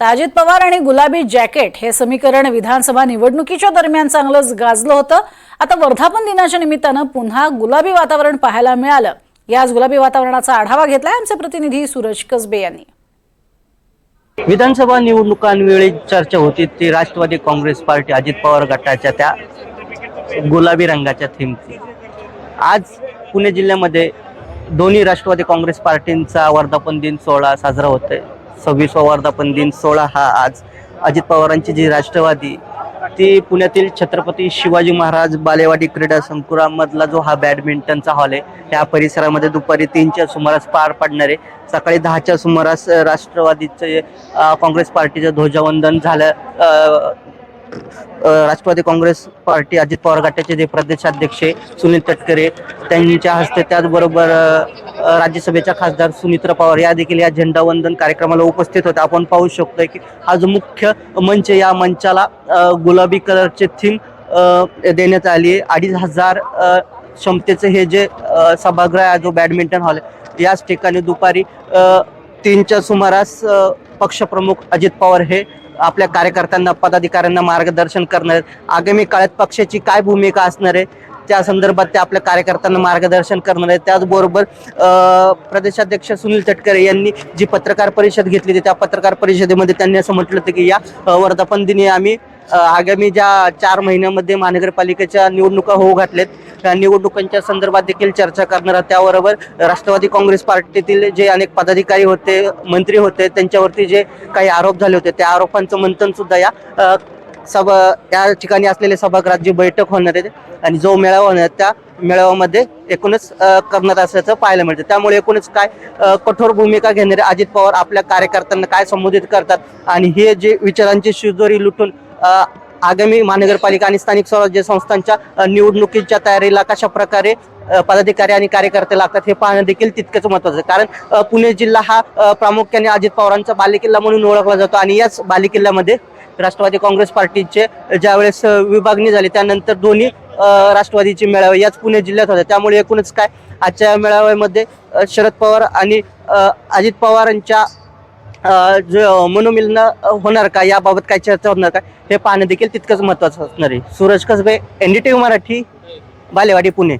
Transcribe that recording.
तर अजित पवार आणि गुलाबी जॅकेट हे समीकरण विधानसभा निवडणुकीच्या दरम्यान चांगलंच गाजलं होतं. आता वर्धापन दिनाच्या निमित्तानं पुन्हा गुलाबी वातावरण पाहायला मिळालं. याच गुलाबी वातावरणाचा आढावा घेतलाय आमचे प्रतिनिधी सूरज कसबे यांनी. विधानसभा निवडणुकांवेळी चर्चा होती ती राष्ट्रवादी काँग्रेस पार्टी अजित पवार गटाच्या त्या गुलाबी रंगाच्या थीमची. आज पुणे जिल्ह्यामध्ये दोन्ही राष्ट्रवादी काँग्रेस पार्टींचा वर्धापन दिन सोहळा साजरा होतोय. सव्वीसवा वर्धापन दिन सोळा हा आज अजित पवारांची जी राष्ट्रवादी ती पुण्यातील छत्रपती शिवाजी महाराज बालेवाडी क्रीडा संकुलामधला जो हा बॅडमिंटनचा हॉल आहे त्या परिसरामध्ये दुपारी तीनच्या सुमारास पार पडणार आहे सकाळी दहाच्या सुमारास राष्ट्रवादीचे काँग्रेस पार्टीचं ध्वजवंदन झालं राष्ट्रवादी काँग्रेस पार्टी अजित पवार गटाचे जे प्रदेशाध्यक्ष सुनील तटकरे त्यांच्या हस्ते त्याचबरोबर राज्यसभेच्या खासदार सुनित्रा पवार या देखील या झेंडावंदन कार्यक्रमाला उपस्थित होते. आपण पाहू शकतोय की हा जो मुख्य मंच आहे, या मंचाला गुलाबी कलरचे थीम देण्यात आली आहे. अडीच हजार क्षमतेचे हे जे सभागृह आहे जो बॅडमिंटन हॉल आहे याच ठिकाणी दुपारी तीनच्या सुमारास पक्षप्रमुख अजित पवार हे आपल्या कार्यकर्त्यांना पदाधिकाऱ्यांना मार्गदर्शन करणार. आगामी काळात पक्षाची काय भूमिका असणार आहे त्या संदर्भात ते आपल्या कार्यकर्त्यांना मार्गदर्शन करणार आहेत. त्याचबरोबर प्रदेशाध्यक्ष सुनील तटकरे यांनी जी पत्रकार परिषद घेतली होती त्या पत्रकार परिषदेमध्ये त्यांनी असं म्हटलं होतं की या वर्धापन दिनी आम्ही आगामी ज्या चार महिन्यामध्ये महानगरपालिकेच्या निवडणुका होऊ घातल्यात त्या निवडणुकांच्या संदर्भात देखील चर्चा करणार आहोत. त्याबरोबर राष्ट्रवादी काँग्रेस पार्टीतील जे अनेक पदाधिकारी होते मंत्री होते त्यांच्यावरती जे काही आरोप झाले होते त्या आरोपांचं मंथन सुद्धा या सभा या ठिकाणी असलेले सभागृहात जी बैठक होणार आहे आणि जो मेळावा होणार त्या मेळाव्यामध्ये एकूणच करणार असल्याचं पाहायला मिळतं त्यामुळे एकूणच काय कठोर भूमिका घेणारे अजित पवार आपल्या कार्यकर्त्यांना काय संबोधित करतात आणि हे जे विचारांची शिजोरी लुटून आगामी महानगरपालिका आणि स्थानिक स्वराज्य संस्थांच्या निवडणुकीच्या तयारीला कशा प्रकारे पदाधिकारी आणि कार्यकर्ते लागतात हे पाहणं देखील तितकंच महत्वाचं आहे. कारण पुणे जिल्हा हा प्रामुख्याने अजित पवारांचा बालेकिल्ला म्हणून ओळखला जातो आणि याच बालेकिल्ल्यामध्ये राष्ट्रवादी काँग्रेस पार्टीचे ज्यावेळेस विभागणी झाली त्यानंतर दोन्ही राष्ट्रवादीची राष्ट्रवादीचे मेळावे याच पुणे जिल्ह्यात होते. त्यामुळे एकूणच काय आजच्या मेळाव्यामध्ये शरद पवार आणि अजित पवारांच्या मनोमिलन होणार का? याबाबत काय चर्चा होणार का? हे पाहणं देखील तितकंच महत्वाचं असणार आहे. सूरज कसबे व्ही मराठी बालेवाडी पुणे.